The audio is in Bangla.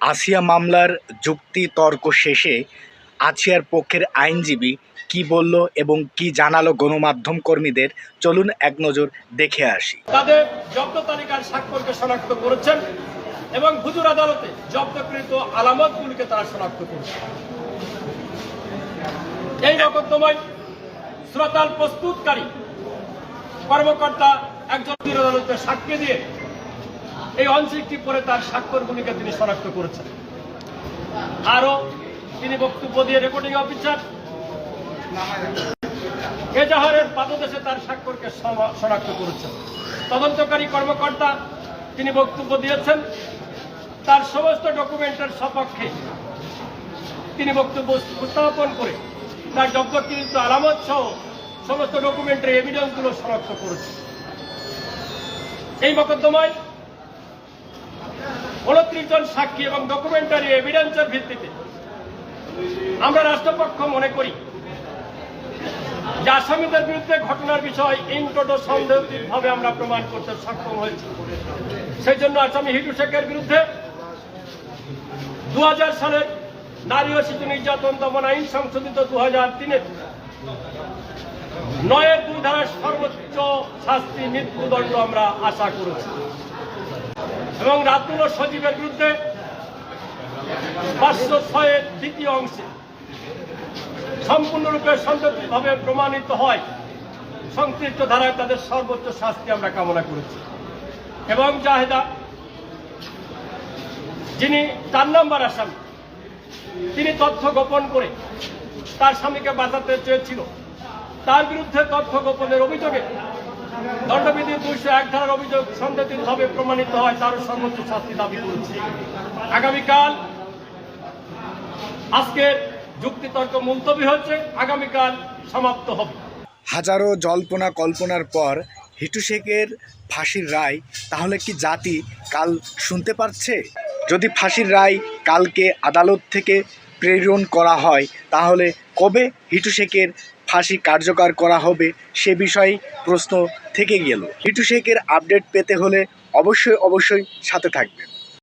আসিয়া মামলার যুক্তি তর্ক শেষে আছিয়ার পক্ষের আইনজীবী কি বলল এবং কি জানালো গণমাধ্যম কর্মীদের, চলুন এক নজর দেখে আসি। তাদের জব্দ তালিকার স্বাক্ষরকে শনাক্ত করেছেন এবং হুজুর আদালতে জব্দকৃত আলামতগুলিকে তারা শনাক্ত করেছে এই মকদ্দমায় শ্রোতাল প্রস্তুতকারী কর্মকর্তা একজন আদালতে সাক্ষী দিয়ে এই অনসিকটি পরে তার স্বাক্ষরগুলিকে তিনি শনাক্ত করেছেন। আরও তিনি বক্তব্য দিয়ে রেকর্ডিং অফিসার এজাহারের পাদদেশে তার স্বাক্ষরকে শনাক্ত করেছেন। তদন্তকারী কর্মকর্তা তিনি বক্তব্য দিয়েছেন। তার সমস্ত ডকুমেন্টের সপক্ষে তিনি বক্তব্য উপস্থাপন করে তার জব্দকৃত আলামত সহ সমস্ত ডকুমেন্টের এভিডেন্সগুলো শনাক্ত করেছেন। এই মকদ্দমায় উনত্রিশ জন সাক্ষী এবং ডকুমেন্টারি এভিডেন্সের ভিত্তিতে আমরা রাষ্ট্রপক্ষ মনে করি, যে আসামিদের বিরুদ্ধে ঘটনার বিষয় ইনটোটো সন্দেহভাবে আমরা প্রমাণ করতে সক্ষম হয়েছি। সেই জন্য আসামি হিটু শেখের বিরুদ্ধে দু সালের নারী ও শিশু নির্যাতন দমন আইন সংশোধিত দু হাজার তিনের নয়ের দুই ধারার সর্বোচ্চ শাস্তি মৃত্যুদণ্ড আমরা আশা করেছি। এবং রাতুল ও সজীবের বিরুদ্ধে পাঁচশো ছয়ের দ্বিতীয় অংশে সম্পূর্ণরূপে সন্তোষভাবে প্রমাণিত হয়, সংশ্লিষ্ট ধারায় তাদের সর্বোচ্চ শাস্তি আমরা কামনা করেছি। এবং জাহেদা, যিনি চার নম্বর আসামি, তিনি তথ্য গোপন করে তার স্বামীকে বাঁচাতে চেয়েছিল। তার বিরুদ্ধে তথ্য গোপনের অভিযোগে দণ্ডবিধি দুইশো এক ধারার অভিযোগ সন্দেহিতভাবে প্রমাণিত হয় তারও সর্বোচ্চ শাস্তি দাবি করেছে। আগামীকাল আজকের যুক্তিতর্ক মুলতবি হচ্ছে, আগামীকাল সমাপ্ত হবে। হাজারো জল্পনা কল্পনার পর হিটু শেখের ফাঁসির রায়, তাহলে কি জাতি কাল শুনতে পারছে? যদি ফাঁসির রায় কালকে আদালত থেকে প্রেরণ করা হয়। তাহলে কবে হিটুশেকের ফাঁসি কার্যকর করা হবে সে বিষয়ে প্রশ্ন থেকে গেল। হিটুশেকের আপডেট পেতে হলে অবশ্যই অবশ্যই সাথে থাকবেন।